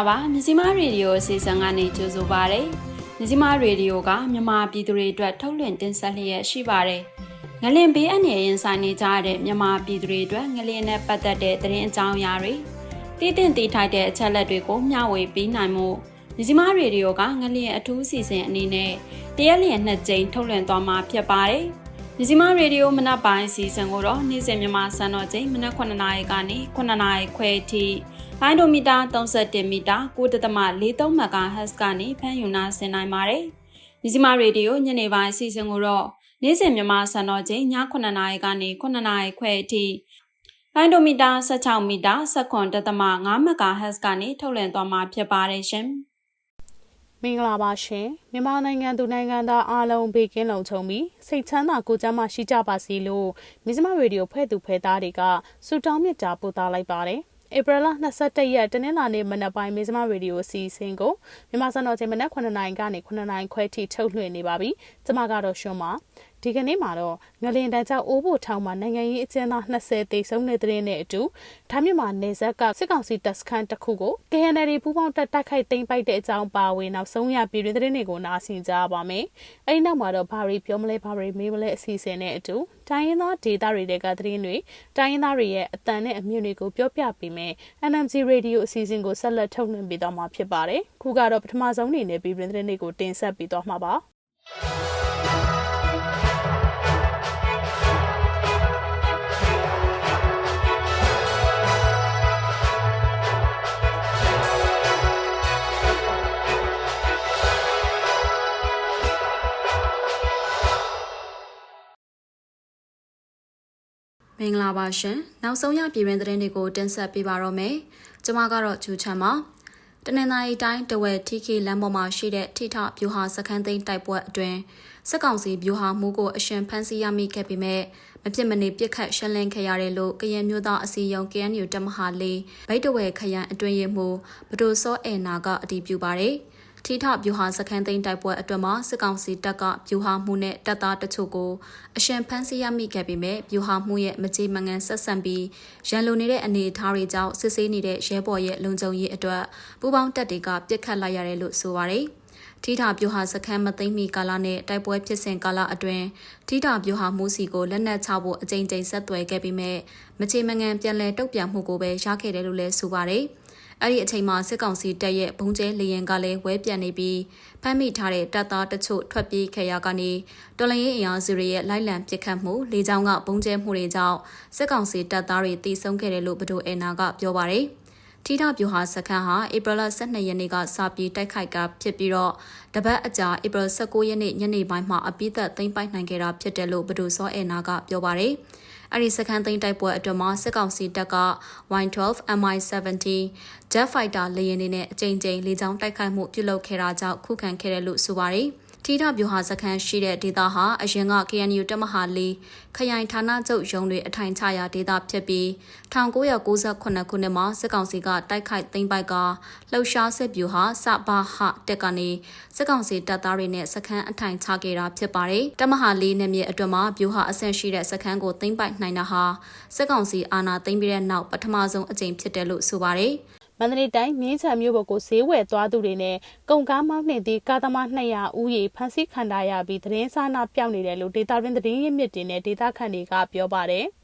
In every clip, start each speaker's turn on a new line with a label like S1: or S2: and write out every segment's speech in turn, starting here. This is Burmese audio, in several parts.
S1: င်္ဂလာပါမြစီမရေဒီယိုအစီအစဉ်ကနေကြိုဆိုပါရစေမြစီမရေဒီယိုကမြန်မာပြည်သူတွေအတွက်ထုတ်လွှင့်တင်ဆက်လျက်ရှိပါတယ်ငလင်ဘေးအန္တရာယ်ရင်ဆိုင်နေကြတဲ့မြန်မာပြည်သူတွေအတွက်ငလင်နဲ့ပတ်သက်တဲ့သတင်းအကြောင်းအရာတွေတည်တင်တည်ထိုက်တဲ့အချက်လက်တွေကိုမျှဝေပေးနိုင်မှုမြစီမရေဒီယိုကငလင်အထူးစီစဉ်အနေနဲ့တရက်လျင်နှစ်ကြိမ်ထုတ်လွှင့်သွားမှာဖြစ်ပါတယ်မြစီမရေဒီယိုမနက်ပိုင်းစီစဉ်ကိုတော့နေ့စဉ်မြန်မာစံတော်ချိန်မနက်9:00နာရီကနေ9:00နာရီခွဲအထိ လိုင်းဒိုမီတာ31မီတာ9.43 MHz ကနေဖမ်းယူနာဆင်နိုင်ပါတယ်။မြစီမရေဒီယိုညနေပိုင်းစီစဉ်ကိုတော့နေ့စဉ်မြန်မာစံတော်ချိန်ည9:00နာရီကနေ9:00နာရီခွဲအထိလိုင်းဒိုမီတာ16မီတာ7.5 MHz ကနေထုတ်လွှင့်သွားမှာဖြစ်ပါတယ်ရှင်။
S2: မင်္ဂလာပါရှင်မြန်မာနိုင်ငံသူနိုင်ငံသားအားလုံးဘေးကင်းလုံခြုံပြီးစိတ်ချမ်းသာကိုယ်ကျန်းမာရှိကြပါစေလို့မြစမရေဒီယိုဖွဲ့သူဖွဲ့သားတွေကဆုတောင်းမေတ္တာပို့သလိုက်ပါတယ် ဧပြီလ22ရက်တနင်္လာနေ့မနက်ပိုင်းမေဇမရေဒီယိုအစီအစဉ်ကိုမြန်မာစံတော်ချိန်မနက်9:00နာရီကနေ9:00နာရီခွဲထိထုတ်လွှင့်နေပါပြီ။ကျွန်မကတော့ရှွန်းပါ။ ဒီကနေ့မှာတော့ငလင်တန်းကြောင့်အိုးဖို့ထောင်မှာနိုင်ငံရေးအကျဉ်းသား20တိတ်ဆုံးတဲ့တဲ့နဲ့အတူဒါမြမှာနေဆက်ကစစ်ကောင်စီတပ်စခန်းတစ်ခုကို KNL ပူးပေါင်းတပ်တိုက်ခိုက်သိမ်းပိုက်တဲ့အကြောင်းပါဝင်နောက်ဆုံးရပြည်တွင်တဲ့တွေကိုနားဆင်ကြပါမယ်။အဲဒီနောက်မှာတော့ဘာတွေပြောမလဲဘာတွေမေးမလဲအစီအစဉ်နဲ့အတူတိုင်းရင်းသားဒေသတွေကသတင်းတွေတိုင်းရင်းသားတွေရဲ့အတန်နဲ့အမြင့်တွေကိုပြောပြပေးမယ် NMG Radio အစီအစဉ်ကိုဆက်လက်ထုတ်လွှင့်ပေးသွားမှာဖြစ်ပါတယ်။ခုကတော့ပထမဆုံးအနေနဲ့ပြည်တွင်တဲ့တွေကိုတင်ဆက်ပေးသွားမှာပါ။
S1: မင်္ဂလာပါရှင်နောက်ဆုံးရပြည်တွင်သတင်းတွေကိုတင်ဆက်ပေးပါတော့မယ်ကျွန်မကတော့ဂျူချန်ပါတနင်္သာရီတိုင်းတဝဲထီခီလမ်းပေါ်မှာရှိတဲ့ထိထဗျူဟာစခန်းသိမ်းတိုက်ပွဲအတွင်းစစ်ကောင်စီဗျူဟာမှုကိုအရှင်ဖမ်းဆီးရမိခဲ့ပေမဲ့မဖြစ်မနေပြစ်ခတ်ရှင်းလင်းခဲ့ရတယ်လို့ကရင်မျိုးသားအစည်းအရုံး KNU တမဟာလေးဗိတ်တဝဲခရိုင်အတွင်းရေးမှူးဘဒိုစောအေနာကအတည်ပြုပါတယ်။ ထိထဗျူဟာစခန်းသိမ်းတိုက်ပွဲအတွင်းမှာစစ်ကောင်စီတပ်ကဗျူဟာမှုနဲ့တပ်သားတချို့ကိုအရှင်ဖမ်းဆီးရမိခဲ့ပေမဲ့ဗျူဟာမှုရဲ့မကြေမငန်ဆက်ဆံပြီးရန်လိုနေတဲ့အနေအထားတွေကြောင့်စစ်ဆေးနေတဲ့ရဲဘော်ရဲ့လုံခြုံရေးအတွက်ပူးပေါင်းတပ်တွေကပြစ်ခတ်လိုက်ရတယ်လို့ဆိုပါတယ်။ထိထဗျူဟာစခန်းမသိမ်းမီကာလနဲ့တိုက်ပွဲဖြစ်စဉ်ကာလအတွင်းထိထဗျူဟာမှုစီကိုလက်နက်ချဖို့အကြိမ်ကြိမ်ဆက်သွယ်ခဲ့ပြီးမြဲမချေမငံပြန်လည်တုတ်ပြန်မှုကိုပဲရခဲ့တယ်လို့လည်းဆိုပါတယ်။ အဲ့ဒီအချိန်မှာစစ်ကောင်စီတပ်ရဲ့ဘုံကျဲလေရင်ကလည်းဝဲပြန်နေပြီးဖမ်းမိထားတဲ့တပ်သားတချို့ထွက်ပြေးခဲ့ရကနေတော်လရင်အင်အားစုတွေရဲ့လိုက်လံပစ်ခတ်မှုလေကြောင်းကဘုံကျဲမှုတွေကြောင့်စစ်ကောင်စီတပ်သားတွေတိဆုံးခဲ့တယ်လို့ဘဒိုအေနာကပြောပါတယ်ထိထပြူဟာစခန်းဟာဧပြီလ12ရက်နေ့ကစပြီးတိုက်ခိုက်ကဖြစ်ပြီးတော့တပတ်အကြာဧပြီ19ရက်နေ့ညနေပိုင်းမှာအပိသက်သိမ်းပိုက်နိုင်ခဲ့တာဖြစ်တယ်လို့ဘဒိုစောအေနာကပြောပါတယ်။ အဲ့ဒီစခန်းသိမ်းတိုက်ပွဲအတွင်းမှာစစ်ကောင်စီတပ်က Y12 MI70 Jet Fighter လေယာဉ်တွေနဲ့အကြိမ်ကြိမ်လေကြောင်းတိုက်ခိုက်မှုပြုလုပ်ခဲ့တာကြောင့်ခုခံခဲ့တယ်လို့ဆိုပါတယ်။ ထိထဗျူဟာစခန်းရှိတဲ့ဒေသဟာအရင်က KNU တမဟာလေးခရိုင်ဌာနချုပ်ရုံးတွေအထိုင်ချရာဒေသဖြစ်ပြီး1998ခုနှစ်မှာစစ်ကောင်စီကတိုက်ခိုက်သိမ်းပိုက်ကလှုပ်ရှားစစ်ဗျူဟာစဘာဟတက်ကနေစစ်ကောင်စီတပ်သားတွေနဲ့စခန်းအထိုင်ချခဲ့တာဖြစ်ပါတယ်။တမဟာလေးနယ်မြေအတွင်းမှာဗျူဟာအဆင့်ရှိတဲ့စခန်းကိုသိမ်းပိုက်နိုင်တာဟာစစ်ကောင်စီအာဏာသိမ်းပြီးတဲ့နောက်ပထမဆုံးအကြိမ်ဖြစ်တယ်လို့ဆိုပါတယ်။
S2: မန္တလေးတိုင်းမြင်းချံမြို့ဘက်ကိုဈေးဝယ်သွားသူတွေနဲ့ကုန်ကားမောင်းနှင်သည့်ကားသမား200ဦးရေဖမ်းဆီးခံထားရပြီးသတင်းစာနာပြောင်းနေတယ်လို့ဒေတာရင်းသတင်းရင်းမြစ်တင်တဲ့ဒေတာခန့်တွေကပြောပါတယ်။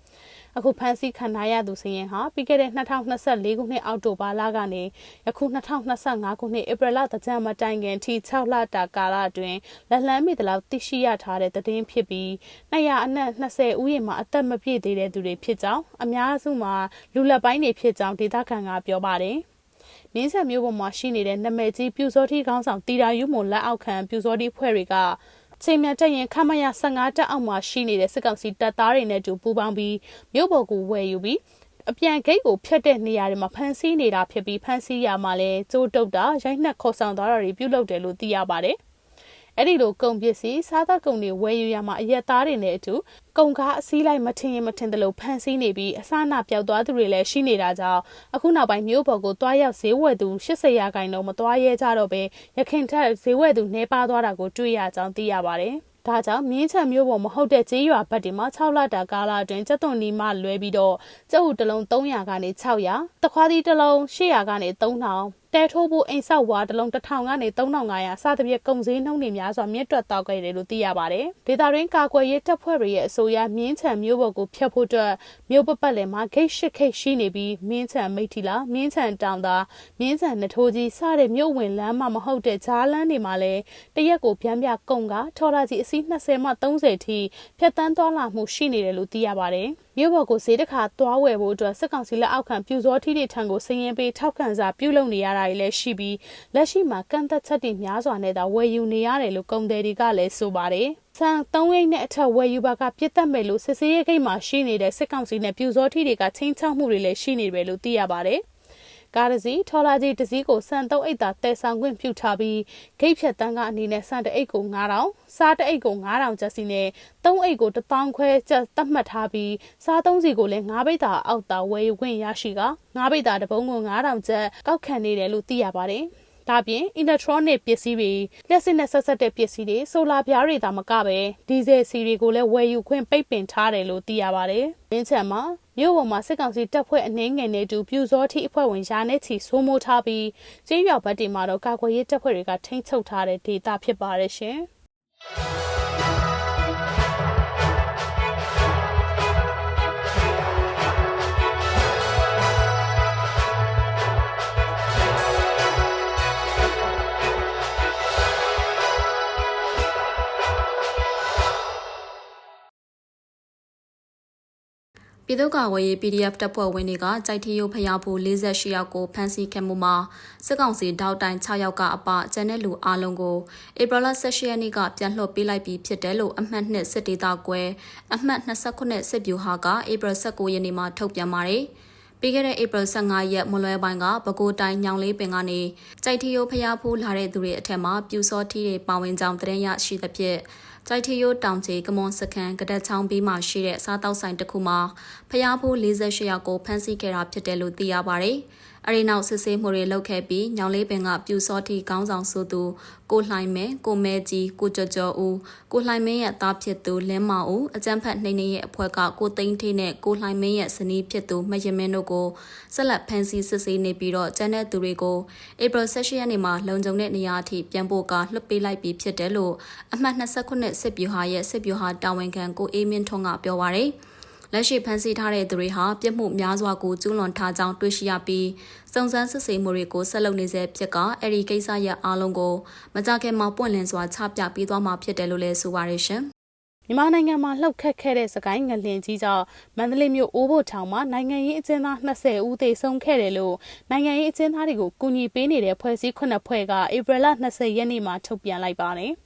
S2: အခုဖမ်းဆီးခံထားရသူစရင်ဟာပြီးခဲ့တဲ့2024ခုနှစ်အောက်တိုဘာလကနေယခု2025ခုနှစ်ဧပြီလတကြံမတိုင်ခင်ထိ6လတာကာလအတွင်းလက်လန်းမိသလောက်သိရှိရထားတဲ့သတင်းဖြစ်ပြီး200အနက်20ဦးရေမှာအသက်မပြည့်သေးတဲ့သူတွေဖြစ်ကြောင်းအများစုမှာလူလက်ပိုင်းတွေဖြစ်ကြောင်းဒေသခံကပြောပါတယ်။မင်းဆက်မျိုးပေါ်မှာရှိနေတဲ့နမဲကြီးပြူစောတိခေါင်းဆောင်တီရာယူမွန်လက်အောက်ခံပြူစောတိဖွဲ့တွေက ချိန်မြတ်တက်ရင်ခမရ15တက်အောက်မှာရှိနေတဲ့စစ်ကောင်စီတပ်သားတွေနဲ့တူပူးပေါင်းပြီးမြို့ပေါ်ကိုဝယ်ယူပြီးအပြန်ဂိတ်ကိုဖျက်တဲ့နေရာတွေမှာဖမ်းဆီးနေတာဖြစ်ပြီးဖမ်းဆီးရမှာလဲကျိုးတုတ်တာရိုက်နှက်ခေါ်ဆောင်သွားတာတွေပြုလုပ်တယ်လို့သိရပါတယ် အဲ့ဒီလိုကုန်ပစ္စည်းစားသောက်ကုန်တွေဝယ်ယူရမှာအရက်သားတွေနဲ့အတူကုန်ကားအစည်းလိုက်မထင်ရင်မထင်တယ်လို့ဖန်ဆီးနေပြီးအစနာပျောက်သွားသူတွေလည်းရှိနေတာကြောင့်အခုနောက်ပိုင်းမြို့ပေါ်ကိုတွားရောက်ဈေးဝယ်သူ80ရာခိုင်နှုန်းမတွားရဲကြတော့ပဲရခင်ထက်ဈေးဝယ်သူနှဲပါသွားတာကိုတွေ့ရကြောင်းသိရပါတယ်။ဒါကြောင့်မြင်းချံမျိုးပေါ်မဟုတ်တဲ့ကြေးရွာဘက်တွေမှာ6လတာကာလအတွင်းကျက်သွန်နီမှလွဲပြီးတော့ကျုပ်တလုံး300ကနေ600တခွားသီးတလုံး800ကနေ3000 တတဲထိုးဖို့အိမ်ဆောက်ဝါတစ်လုံး1000ကနေ3500စသဖြင့်ကုန်စည်နှုန်းတွေများစွာမြင့်တက်သွားခဲ့တယ်လို့သိရပါတယ်။ဒေတာရင်းကာကွယ်ရေးတပ်ဖွဲ့တွေရဲ့အဆိုအရမြင်းချံမျိုးပေါ်ကိုဖျက်ဖို့အတွက်မျိုးပပတ်လည်မှာဂိတ်ရှစ်ခိတ်ရှိနေပြီးမြင်းချံမိတ်ထီလာမြင်းချံတောင်သာမြင်းချံနထိုးကြီးစတဲ့မြို့ဝင်လမ်းမှာမဟုတ်တဲ့ဂျားလမ်းတွေမှာလည်းတရက်ကိုဗျမ်းပြကုန်ကထော်လာကြီးအစီး20မှ30ထိဖြတ်တန်းသွားလာမှုရှိနေတယ်လို့သိရပါတယ်။ မြို့ပေါ်ကိုဈေးတစ်ခါသွားဝယ်ဖို့အတွက်စစ်ကောင်စီလက်အောက်ခံပြူစောထီတွေထံကိုစည်ရင်ပေးထောက်ခံစာပြုလုပ်နေရတာတွေလည်းရှိပြီးလက်ရှိမှာကန့်သက်ချက်တွေများစွာနဲ့သာဝယ်ယူနေရတယ်လို့ကုန်သည်တွေကလည်းဆိုပါတယ်။ဆန်3ရိတ်နဲ့အထက်ဝယ်ယူပါကပြစ်တက်မယ်လို့စစ်စေးရေးဂိတ်မှာရှိနေတဲ့စစ်ကောင်စီနဲ့ပြူစောထီတွေကချင်းချောက်မှုတွေလည်းရှိနေတယ်လို့သိရပါတယ်။ ကားတစ်စီးထော်လာကြီးတစ်စီးကိုစံသုံးအိတ်သာတဲဆောင်ခွင့်ပြုထားပြီးဂိတ်ဖြတ်တန်းကအနေနဲ့စံတအိတ်ကို9000စားတအိတ်ကို9000ကျပ်စီနဲ့3အိတ်ကို1000ခွဲကျပ်သတ်မှတ်ထားပြီးစားသုံးစီကိုလည်း9ဘိတ်သာအောက်သာဝယ်ယူခွင့်ရရှိက9ဘိတ်သာတစ်ပုံးကို9000ကျပ်ကောက်ခံနေတယ်လို့သိရပါတယ် ဒါပြင် electronic ပစ္စည်းတွေလက်စစ်နဲ့ဆက်ဆက်တဲ့ပစ္စည်းတွေဆိုလာပြားတွေသာမကပဲဒီဇယ်စီတွေကိုလည်းဝယ်ယူခွင့်ပိတ်ပင်ထားတယ်လို့သိရပါတယ်။မင်းချံမှာမြို့ပေါ်မှာစစ်ကောင်စီတပ်ဖွဲ့အနှင်းငယ်နဲ့တူပြူစောတိအဖွဲ့ဝင်ရာနဲ့ချီစိုးမိုးထားပြီးကျေးရွာဘက်တွေမှာတော့ကာကွယ်ရေးတပ်ဖွဲ့တွေကထိန်းချုပ်ထားတဲ့ဒေသဖြစ်ပါတယ်ရှင်။
S1: ပြည်သူ့ကာကွယ်ရေး PDF တပ်ဖွဲ့ဝင်တွေကကြိုက်ထီယိုဖျားဖို့48ယောက်ကိုဖမ်းဆီးခဲ့မှုမှာစစ်ကောင်စီတောက်တိုင်6ယောက်ကအပကျန်တဲ့လူအလုံးကိုဧပြီလ18ရက်နေ့ကပြန်လွှတ်ပေးလိုက်ပြီးဖြစ်တယ်လို့အမှတ်2စစ်ဒေသကွဲအမှတ်29စစ်ဗျူဟာကဧပြီ19ရက်နေ့မှာထုတ်ပြန်ပါတယ်။ပြီးခဲ့တဲ့ဧပြီ15ရက်မွန်လွဲပိုင်းကပဲခူးတိုင်းညောင်လေးပင်ကနေကြိုက်ထီယိုဖျားဖို့လာတဲ့သူတွေအထက်မှာပြူစောထီတွေပါဝင်ကြောင်းသတင်းရရှိသဖြင့် ကြိုက်ထီယိုတောင်ကြီးကမွန်စခန်းကတက်ချောင်းပြီးမှရှိတဲ့စားတောက်ဆိုင်တစ်ခုမှာဖျားဖို့48ယောက်ကိုဖမ်းဆီးခဲ့တာဖြစ်တယ်လို့သိရပါတယ်။ အဲဒီနောက်စစ်ဆေးမှုတွေလုပ်ခဲ့ပြီးညောင်လေးပင်ကပြူစောတိကောင်းဆောင်ဆိုသူကိုလှိုင်မဲကိုမဲကြီးကိုကြော်ကြော်ဦးကိုလှိုင်မင်းရဲ့သားဖြစ်သူလင်းမောင်ဦးအကြံဖတ်နှိမ့်နေရဲ့အဖွဲ့ကကိုသိန်းထေးနဲ့ကိုလှိုင်မင်းရဲ့ဇနီးဖြစ်သူမယမင်းတို့ကိုဆက်လက်ဖမ်းဆီးစစ်ဆေးနေပြီးတော့ကျန်တဲ့သူတွေကိုဧပြီ16ရက်နေ့မှာလုံခြုံတဲ့နေရာအထိပြန်ပို့ကလွှတ်ပေးလိုက်ပြီးဖြစ်တယ်လို့အမှတ်29စစ်ဗျူဟာရဲ့စစ်ဗျူဟာတာဝန်ခံကိုအေးမင်းထွန်းကပြောပါရယ် လက်ရှိဖမ်းဆီးထားတဲ့သူတွေဟာပြစ်မှုများစွာကိုကျူးလွန်ထားကြောင်းတွေ့ရှိရပြီးစုံစမ်းစစ်ဆေးမှုတွေကိုဆက်လုပ်နေဆဲဖြစ်ကအဲ့ဒီကိစ္စရဲ့အားလုံးကိုမကြခင်မှာပွင့်လင်းစွာချပြပေးသွားမှာဖြစ်တယ်လို့လည်းဆိုပါရရှင်။
S2: မြန်မာနိုင်ငံမှာလှုပ်ခတ်ခဲ့တဲ့စကိုင်းငလင်ကြီးကြောင့်မန္တလေးမြို့အိုးဘိုထောင်မှာနိုင်ငံရေးအကျဉ်းသား20ဦးသေဆုံးခဲ့တယ်လို့နိုင်ငံရေးအကျဉ်းသားတွေကိုကူညီပေးနေတဲ့ဖွဲ့စည်းခုနှစ်ဖွဲ့ကဧပြီလ20ရက်နေ့မှာထုတ်ပြန်လိုက်ပါတယ်။။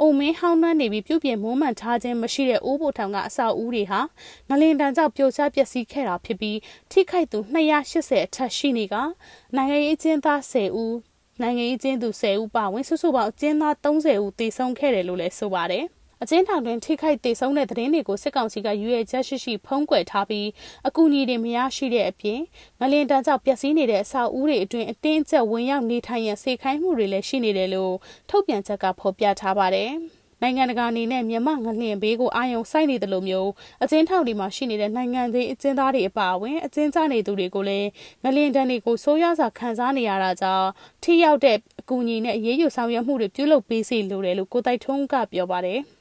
S2: အိုမင်းဟောင်းနှမ်းနေပြီးပြုပြင်မွမ်းမံထားခြင်းမရှိတဲ့အိုးဘိုထောင်ကအဆောက်အဦတွေဟာငလင်တန်းကြောင့်ပြိုကျပျက်စီးခဲ့တာဖြစ်ပြီးထိခိုက်သူ280အထက်ရှိနေကနိုင်ငံရေးအကျဉ်းသား10ဦးနိုင်ငံရေးကျင်းသူ10ဦးပါဝင်စုစုပေါင်းအကျဉ်းသား30ဦးသေဆုံးခဲ့တယ်လို့လည်းဆိုပါတယ်။ အကျဉ်းထောင်တွင်ထိခိုက်ဒေဆုံးတဲ့သတင်းတွေကိုစစ်ကောင်စီကရွေချက်ရှိရှိဖုံးကွယ်ထားပြီးအကူအညီတွေမရရှိတဲ့အပြင်ငလင်တန်းကြောင့်ပျက်စီးနေတဲ့အဆောက်အဦတွေအတွင်းအတင်းအကျပ်ဝင်ရောက်နေထိုင်ရန်စေခိုင်းမှုတွေလည်းရှိနေတယ်လို့ထုတ်ပြန်ချက်ကဖော်ပြထားပါတယ်။နိုင်ငံတကာအနေနဲ့မြန်မာငလျင်ဘေးကိုအာရုံစိုက်နေတယ်လို့မျိုးအကျဉ်းထောင်တွေမှာရှိနေတဲ့နိုင်ငံသေးအကျဉ်းသားတွေအပါအဝင်အကျဉ်းချနေသူတွေကိုလည်းငလျင်တန်းတွေကိုဆိုးရွားစွာခံစားနေရတာကြောင့်ထိရောက်တဲ့အကူအညီနဲ့အရေးယူဆောင်ရွက်မှုတွေပြုလုပ်ပေးစီလိုတယ်လို့ကိုတိုက်ထုံးကပြောပါတယ်။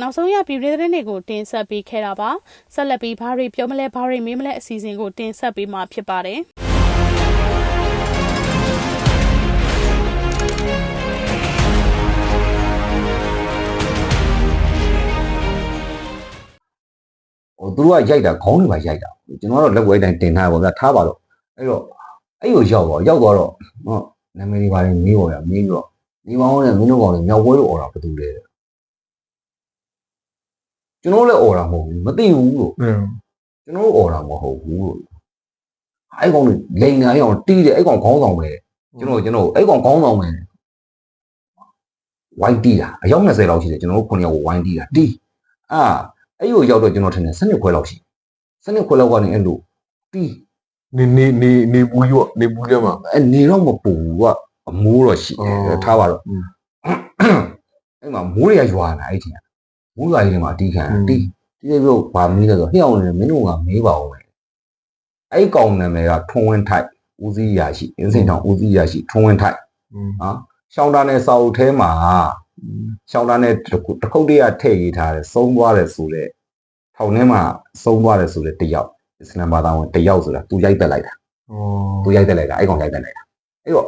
S2: နောက်ဆုံးရပြည်ပြည်သတင်းတွေကိုတင်ဆက်ပေးခဲ့တာပါဆက်လက်ပြီးဘာတွေပြောမလဲဘာတွေမေးမလဲအစီအစဉ်ကိုတင်ဆက်ပေးမှာဖြစ်ပါတယ်
S3: သူတို့ကရိုက်တာခေါင်းတွေပါရိုက်တာကျွန်တော်ကတော့လက်ဝဲတိုင်းတင်ထားပါဗျာထားပါတော့အဲ့တော့အဲ့ကိုရောက်တော့ရောက်သွားတော့နော်နာမည်တွေပါနေမေးပေါ်ရမေးပြီးတော့ဒီပေါင်းနဲ့မင်းတို့ကောင်တွေမြောက်ပွဲလို့អော်တာဘာတူလဲကျွန်တော်လည်းអော်တာမဟုတ်ဘူးမသိဘူးလို့ကျွန်တော်អော်တာမဟုတ်ဘူးလို့အဲ့ကောင်တွေလိန်နေအဲ့ကောင်တီးတယ်အဲ့ကောင်ခေါင်းဆောင်ပဲကျွန်တော်ကျွန်တော်အဲ့ကောင်ခေါင်းဆောင်ပဲဝိုင်းတီးတာအယောက်20လောက်ရှိတယ်ကျွန်တော်တို့9ယောက်ဝိုင်းတီးတာတီးအာ အဲ့ကိုရောက်တော့ကျွန်တော်ထင်တယ်စနစ်ခွဲလောက်ရှိစနစ်ခွဲလောက်ကနေအဲ့လိုပြီး
S4: နေနေနေနေဘူးရောနေဘူးထဲမှာ
S3: အဲ့နေတော့မပူဘူးကအမိုးတော့ရှိတယ်ထားပါတော့အဲ့မှာမိုးတွေကရွာလာအဲ့ဒီကမိုးရွာနေမှာတီးခံတီးတီးပြီးတော့ဗာမီးလဲဆိုဟဲ့အောင်နေမင်းတို့ကမေးပါဦးမယ်အဲ့ကောင်နာမည်ကထွန်းဝင်းထိုက်ဦးစည်းရရှိအင်းစင်တောင်ဦးစည်းရရှိထွန်းဝင်းထိုက်ဟာရှောင်းတာနဲ့စာအုပ်ထဲမှာ ရှောင်းတာနဲ့တစ်ခုတစ်ခုတ်တည်းကထည့်ရေးထားတယ်စုံသွားတယ်ဆိုတော့ထောင်ထဲမှာစုံသွားတယ်ဆိုတဲ့တယောက်အစ္စလမ်ဘာသာဝင်တယောက်ဆိုတာသူရိုက်တက်လိုက်တာ
S4: อ๋อ
S3: သူရိုက်တက်လိုက်တာအဲ့ကောင်ရိုက်တက်လိုက်တာအဲ့တော့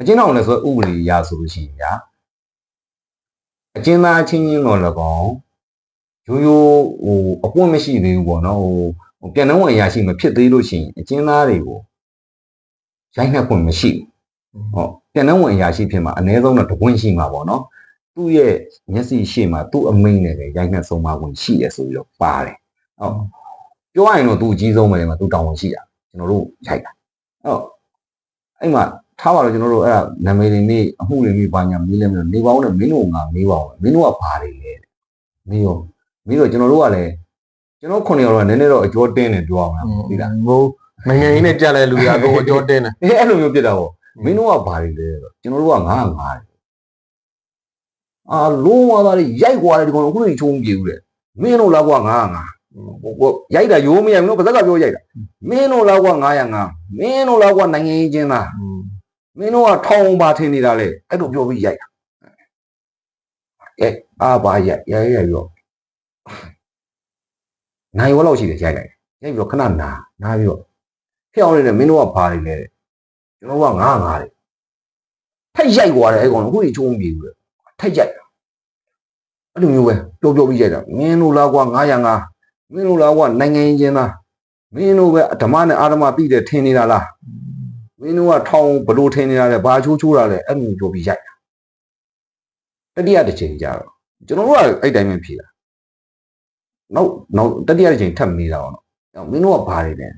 S3: အကျဉ်းတော်လည်းဆိုဥပဒေရဆိုလို့ရှိရင်ညာအကျဉ်းသားချင်းချင်းတော်လည်းကောင်းရိုးရိုးဟိုအပွင့်မရှိသေးဘူးပေါ့နော်ဟိုဟိုပြန်နှုံးဝင်ရရှိမဖြစ်သေးလို့ရှိရင်အကျဉ်းသားတွေကိုရိုက်နှက်ခွင့်မရှိဘူးဟောပြန်နှုံးဝင်ရရှိဖြစ်မှာအ ਨੇ ဆုံးတော့တပွင့်ရှိမှာပေါ့နော် သူ့ရဲ့မျက်စိရှိမှာသူ့အမိန်နဲ့လည်းရိုက်နှက်ဆုံးမခွင့်ရှိတယ်ဆိုပြီးတော့ပါတယ်ဟုတ်ပြောရရင်တော့သူအကြီးဆုံးပဲလေမှာသူတောင်းဝင်ရှိတာကျွန်တော်တို့ရိုက်တာဟုတ်အဲ့မှာထားပါတော့ကျွန်တော်တို့အဲ့ဒါနာမည်တွေနေအမှုတွေနေပါညာမေးလဲမလို့နေပါဦးနဲ့မင်းတို့ကငါမေးပါဦးမင်းတို့ကဘာတွေလဲမေးရောမေးတော့ကျွန်တော်တို့ကလည်းကျွန်တော်ခုနှစ်ယောက်ကနည်းနည်းတော့အကျော်တင်းတယ်ပြောအောင်လားသိလား
S4: ဟိုနိုင်ငံရေးနဲ့ကြက်လဲလူရအကုန်အကျော်တင်းတယ်
S3: အေးအဲ့လိုမျိုးဖြစ်တာပေါ့မင်းတို့ကဘာတွေလဲဆိုတော့ကျွန်တော်တို့ကငါးငါးတယ် အာလုံးဝသားတွေရိုက်ွားတယ်ဒီကောင်အခုတွေချုံပြေဦးတယ်မင်းတို့လားကွာငါးငါးဟိုဟိုရိုက်တာရိုးမရဘူးနော်ပါဇက်ကပြောရိုက်တာမင်းတို့လားကွာ900ငါးမင်းတို့လားကွာနိုင်ငံရေးချင်းသား
S4: อืม
S3: မင်းတို့ကထောင်ပါထင်နေတာလေအဲ့လိုပြောပြီးရိုက်တာအဲအာပါရိုက်ရိုက်ရိုက်ရောနိုင်ဝက်လောက်ရှိတယ်ရိုက်လိုက်ရိုက်ပြီးတော့ခဏနာနာပြီးတော့ဖျောင်းနေတယ်မင်းတို့ကဘာတွေလဲကျွန်တော်ကငါးငါးတယ်ထက်ရိုက်သွားတယ်အဲ့ကောင်အခုကြီးချုံးပြေဘူးလေ ထက်ရိုက်အဲ့လိုမျိုးပဲပြောပြောပြီးရိုက်တာမင်းတို့လားကွာ900ငါမင်းတို့လားကွာနိုင်ငံရေးချင်းသားမင်းတို့ပဲဓမ္မနဲ့အာဓမ္မပြီးတယ်ထင်နေတာလားမင်းတို့ကထောင်ဘလို့ထင်းနေတာလဲဘာချိုးချိုးတာလဲအဲ့လိုပြောပြီးရိုက်တာတတိယတစ်ချိန်ကြာတော့ကျွန်တော်တို့ကအဲ့တိုင်းပဲဖြေတာနောက်နောက်တတိယတစ်ချိန်ထပ်မေးတာပေါ့နော်အဲ့မင်းတို့ကဘာတွေလဲ